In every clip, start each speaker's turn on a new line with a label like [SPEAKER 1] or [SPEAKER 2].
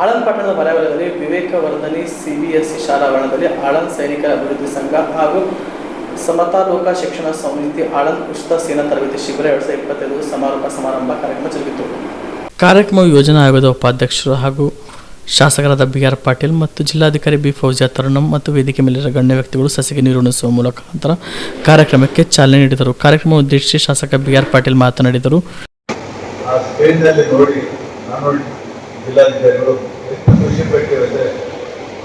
[SPEAKER 1] ಆಳಂದ್ ಪಟ್ಟಣದ ವಲಯದಲ್ಲಿ ವಿವೇಕವರ್ಧನಿ ಶಾಲಾ ಶಾಲಾವರಣದಲ್ಲಿ ಆಳಂದ್ ಸೈನಿಕರ ಅಭಿವೃದ್ಧಿ ಸಂಘ ಹಾಗೂ ಸಮತಾಲೋಕ ಶಿಕ್ಷಣ ಸಮಿತಿ ಆಳಂದ್ ಉಚಿತ ಸೇನಾ ತರಬೇತಿ ಶಿಬಿರ ಎರಡ್ ಸಾವಿರದ ಇಪ್ಪತ್ತೈದು ಸಮಾರೋಪ ಸಮಾರಂಭ ಕಾರ್ಯಕ್ರಮ ಜರುಗಿತು. ಕಾರ್ಯಕ್ರಮ ಯೋಜನಾ ಆಯೋಗದ ಉಪಾಧ್ಯಕ್ಷರು ಹಾಗೂ ಶಾಸಕರಾದ ಬಿ ಆರ್ ಪಾಟೀಲ್ ಮತ್ತು ಜಿಲ್ಲಾಧಿಕಾರಿ ಬಿ ಫೌಜಿಯಾ ತರುಣಂ ಮತ್ತು ವೇದಿಕೆ ಮೇಲಿರುವ ಗಣ್ಯ ವ್ಯಕ್ತಿಗಳು ಸಸಿಗೆ ನೀರುಣಿಸುವ ಮುಖಾಂತರ ಕಾರ್ಯಕ್ರಮಕ್ಕೆ ಚಾಲನೆ ನೀಡಿದರು. ಕಾರ್ಯಕ್ರಮ ಉದ್ದೇಶಿಸಿ ಶಾಸಕ ಬಿ ಆರ್ ಪಾಟೀಲ್ ಮಾತನಾಡಿದರು.
[SPEAKER 2] ಖುಷಿ ಪಟ್ಟಿರುತ್ತೆ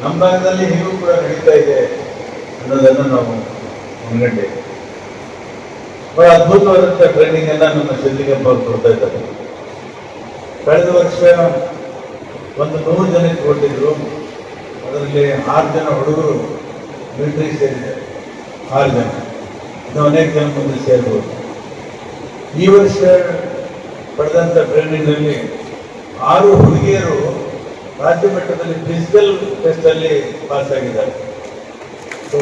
[SPEAKER 2] ನಮ್ಮ ಭಾಗದಲ್ಲಿ ಹೀಗೂ ಕೂಡ ನಡೀತಾ ಇದೆ ಅನ್ನೋದನ್ನು ನಾವು ಮುನ್ನಡೆ ಬಹಳ ಅದ್ಭುತವಾದಂಥ ಟ್ರೈನಿಂಗ್ ಎಲ್ಲ ನಮ್ಮ ಶೆಲ್ಲಿಗಪ್ಪ ಅವರು ಕೊಡ್ತಾ ಇದ್ದಾರೆ. ಕಳೆದ ವರ್ಷ ಒಂದು ನೂರು ಜನಕ್ಕೆ ಕೊಟ್ಟಿದ್ರು ಅದರಲ್ಲಿ ಆರು ಜನ ಹುಡುಗರು ಮಿಲಿಟರಿ ಸೇರಿದೆ ಆರು ಜನ. ಇನ್ನು ಅನೇಕ ಜನ ಮುಂದೆ ಸೇರ್ಬೋದು. ಈ ವರ್ಷ ಪಡೆದಂಥ ಟ್ರೈನಿಂಗ್ನಲ್ಲಿ ಆರು ಹುಡುಗಿಯರು ರಾಜ್ಯ ಮಟ್ಟದಲ್ಲಿ ಫಿಸಿಕಲ್ ಟೆಸ್ಟ್ ಅಲ್ಲಿ ಪಾಸ್ ಆಗಿದ್ದಾರೆ. ಸೊ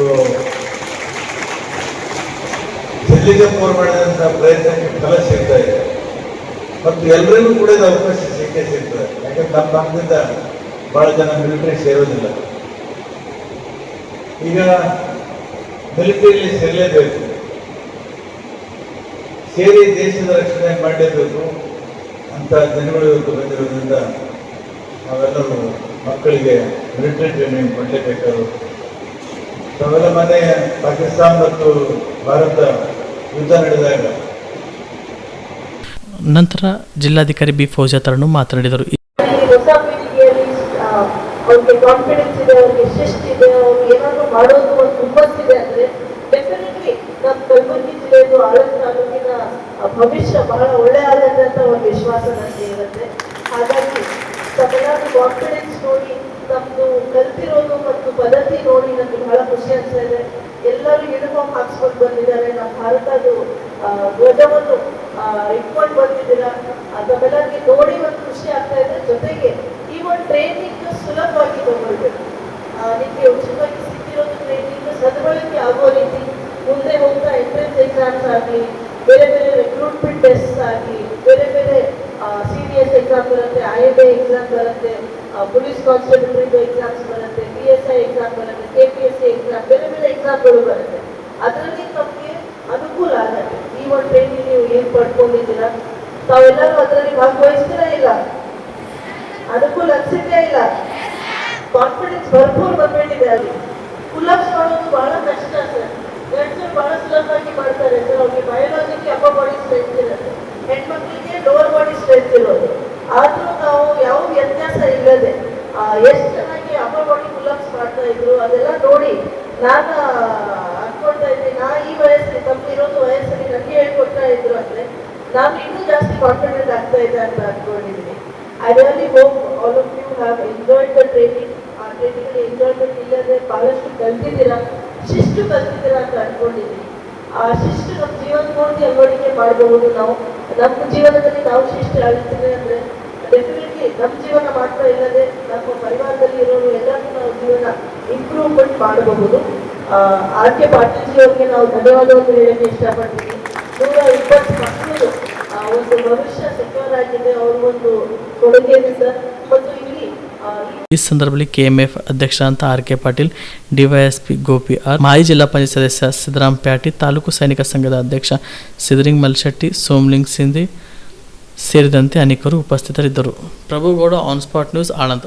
[SPEAKER 2] ಸಿದ್ಲಿಂಗಪ್ಪವ್ರು ಮಾಡಿದಂಥ ಪ್ರಯತ್ನಕ್ಕೆ ಫಲ ಸಿಗ್ತಾ ಇದೆ. ಮತ್ತು ಎಲ್ಲರಿಗೂ ಕೂಡ ಇದು ಅವಕಾಶ ಸಿಕ್ಕೇ ಸಿಗ್ತದೆ. ಯಾಕಂದ್ರೆ ನಮ್ಮ ಭಾಗದಿಂದ ಬಹಳ ಜನ ಮಿಲಿಟರಿ ಸೇರೋದಿಲ್ಲ. ಈಗ ಮಿಲಿಟರಿಯಲ್ಲಿ ಸೇರಲೇಬೇಕು. ಸೇರಿ ದೇಶದ ರಕ್ಷಣೆ ಮಾಡಲೇಬೇಕು ಅಂತ ಜನಗಳು ಇವತ್ತು ಬಂದಿರೋದ್ರಿಂದ ನಾವೆಲ್ಲರೂ ಮಕ್ಕಳಿಗೆ ಮಿಲಿಟರಿ ಟ್ರೈನಿಂಗ್ ಕೊಡಲೇಬೇಕಾದ್ರು ನಾವೆಲ್ಲ ಮನೆ ಪಾಕಿಸ್ತಾನ ಮತ್ತು ಭಾರತ ಯುದ್ಧ ನಡೆದಾಗ
[SPEAKER 1] ನಂತರ ಜಿಲ್ಲಾಧಿಕಾರಿ ಬಿ ಫೌಜಾ ತರನ್ನು ಮಾತನಾಡಿದರು.
[SPEAKER 3] ಈ ಹೊಸ ಪೀಳಿಗೆಯಲ್ಲಿ ಆ, ಅವ್ರಿಗೆ ಕಾನ್ಫಿಡೆನ್ಸ್ ಇದೆ ಅವ್ರಿಗೆ ಶಿಸ್ಟ್ ಇದೆ ಅವ್ರಿಗೆ ಏನಾದ್ರು ಮಾಡೋದು ಒಂದು ಹುಮ್ಮಸ್ಸಿದೆ ಅಂದ್ರೆ ಡೆಫಿನೆಟ್ಲಿ ನಮ್ಮ ಕಲಬುರಗಿ ಜಿಲ್ಲೆಯದು ಆಳಂದ ತಾಲೂಕಿನ ಭವಿಷ್ಯ ಬಹಳ ಒಳ್ಳೆ ಆಗತ್ತೆ ಅಂತ ಒಂದು ವಿಶ್ವಾಸ ನನಗೆ ಇರುತ್ತೆ. ಹಾಗಾಗಿ ತಮ್ಮೆಲ್ಲರೂ ಕಾನ್ಫಿಡೆನ್ಸ್ ನೋಡಿ, ನಮ್ದು ಕಲ್ತಿರೋದು ಮತ್ತು ಪದ್ಧತಿ ನೋಡಿ ನನಗೆ ಬಹಳ ಖುಷಿ ಆಗ್ತಾ ಇದೆ. ಎಲ್ಲರೂ ಯೂನಿಫಾರ್ಮ್ ಹಾಕ್ಸ್ಕೊಂಡು ಬಂದಿದ್ದಾರೆ. ನಮ್ಮ ಭಾರತದ ಧ್ವಜವನ್ನು ಇಟ್ಕೊಂಡು ಬಂದಿದ್ದೀರಾ? ತಮಿಳ್ನಾಡಿಗೆ ನೋಡಿ ಒಂದು ಖುಷಿ ಆಗ್ತಾ ಇದೆ. ಜೊತೆಗೆ ಈ ಒಂದು ಟ್ರೈನಿಂಗ್ ಸುಲಭವಾಗಿ ತಗೊಳ್ಬೇಕು. ನಿಮ್ಗೆ ಉಚಿತವಾಗಿ ಸಿಕ್ಕಿರೋದು ಟ್ರೈನಿಂಗ್ ಸದ್ಬಳಕೆ ಆಗೋ ರೀತಿ, ಮುಂದೆ ಹೋಗ್ತಾ ಎಂಟ್ರೆನ್ಸ್ ಎಕ್ಸಾಮ್ಸ್ ಆಗಲಿ, ಬೇರೆ ಬೇರೆ ರಿಕ್ರೂಟ್ಮೆಂಟ್ ಟೆಸ್ಟ್ ಆಗಲಿ, ಬೇರೆ ಬೇರೆ ಸಿ ಡಿ ಎಸ್ ಎಕ್ಸಾಮ್ ಬರುತ್ತೆ ಐ ಎ ಎಕ್ಸಾಮ್ ಬರುತ್ತೆ ಪೊಲೀಸ್ ಕಾನ್ಸ್ಟೇಬಲ್ರಿದು ಎಕ್ಸಾಮ್ಸ್ ಬರುತ್ತೆ ಬಿ ಎಸ್ ಐ ಎಕ್ಸಾಮ್ ಬರುತ್ತೆ K P S C exam ಬೇರೆ ಬೇರೆ ಎಕ್ಸಾಮ್ಗಳು ಬರುತ್ತೆ. ಅದರಲ್ಲಿ ನಮಗೆ ಅನುಕೂಲ ಆಗುತ್ತೆ. ಈ ಒಂದು ಟ್ರೈನಿಂಗ್ ನೀವು ಏನು ಪಡ್ಕೊಂಡಿದ್ದೀರಾ? ತಾವೆಲ್ಲರೂ ಅದರಲ್ಲಿ ಭಾಗವಹಿಸ್ತೀರಾ ಇಲ್ಲ? ಅನುಕೂಲ ಅನ್ಸಿದ್ದೇ ಇಲ್ಲ? ಕಾನ್ಫಿಡೆನ್ಸ್ ಭರ್ಪೂರ್ ಬಂದ್ಬಿಟ್ಟಿದೆ ಅಲ್ಲಿ. ಪುಲ್ಅಪ್ಸ್ ಮಾಡೋದು ಬಹಳ ಕಷ್ಟ ಸರ್. ಬಹಳ ಸುಲಭವಾಗಿ ಮಾಡ್ತಾರೆ. ಮಾಡ್ತಾ ಇದ್ರು ಅದೆಲ್ಲ ನೋಡಿ ನಾನು ಅನ್ಕೊಳ್ತಾ ಇದ್ದೀನಿ. ನಾ ಈ ವಯಸ್ಸಲ್ಲಿ ತಮ್ಮ ಇರೋದು ವಯಸ್ಸಲ್ಲಿ ನನಗೆ ಹೇಳ್ಕೊಡ್ತಾ ಇದ್ರು ಅಂದ್ರೆ ನಾನು ಇನ್ನೂ ಜಾಸ್ತಿ ಕಾನ್ಫಿಡೆಂಟ್ ಆಗ್ತಾ ಇದೆ ಅಂತ ಅನ್ಕೊಂಡಿದ್ದೀನಿ really hope all of you have enjoyed the training ಆ ಟ್ರೈನಿಂಗ್ ಎಂಜಾಯ್ಮೆಂಟ್ ಇಲ್ಲದೆ ಬಹಳಷ್ಟು ಕಲ್ತಿದ್ದೀರಾ, ಶಿಸ್ತು ಕಲ್ತಿದ್ದೀರಾ ಅಂತ ಅನ್ಕೊಂಡಿದ್ದೀನಿ ಆ ಶಿಸ್ತು ನಮ್ಮ ಜೀವನ ಪೂರ್ತಿ ಅಳವಡಿಕೆ ಮಾಡಬಹುದು ನಾವು. ನಮ್ಮ ಜೀವನದಲ್ಲಿ ನಾವು ಶಿಸ್ತು ಅಳಿಸಿದ್ರೆ ಅಂದ್ರೆ ಡೆಫಿನೆಟ್ಲಿ ನಮ್ಮ ಜೀವನ ಮಾತ್ರ ಇಲ್ಲದೆ ನಮ್ಮ ಪರಿವಾರದಲ್ಲಿ ಇರೋರು ಎಲ್ಲರಿಗೂ ನಾವು ಜೀವನ ಇಂಪ್ರೂವ್ಮೆಂಟ್ ಮಾಡಬಹುದು. ಆರ್ ಕೆ ಪಾಟೀಲ್ಜಿ ಅವರಿಗೆ ನಾವು ಧನ್ಯವಾದವನ್ನು ಹೇಳಕ್ಕೆ ಇಷ್ಟಪಡ್ತೀವಿ. ನೂರ ಇಪ್ಪತ್ತು ಮಕ್ಕಳು ಒಂದು ಭವಿಷ್ಯ ಸೆಕ್ಯೂರ್ ಆಗಿದೆ ಒಂದು ಕೊಡುಗೆಯಿಂದ ಮತ್ತು ಇಲ್ಲಿ ಈ
[SPEAKER 1] ಸಂದರ್ಭದಲ್ಲಿ ಕೆಎಂಎಫ್ ಅಧ್ಯಕ್ಷ ಅಂತ R K Patil, DYSP Gopi R, ಮಾಜಿ ಜಿಲ್ಲಾ ಪಂಚಾಯತ್ ಸದಸ್ಯ ಸಿದ್ದರಾಮ್ ಪ್ಯಾಟಿ, ತಾಲೂಕು ಸೈನಿಕ ಸಂಘದ ಅಧ್ಯಕ್ಷ ಸಿದ್ರಿಂಗ್ ಮಲ್ಶೆಟ್ಟಿ, ಸೋಮ್ಲಿಂಗ್ ಸಿಂಧಿ ಸೇರಿದಂತೆ ಅನೇಕರು ಉಪಸ್ಥಿತರಿದ್ದರು. Prabhugouda on spot news Anand.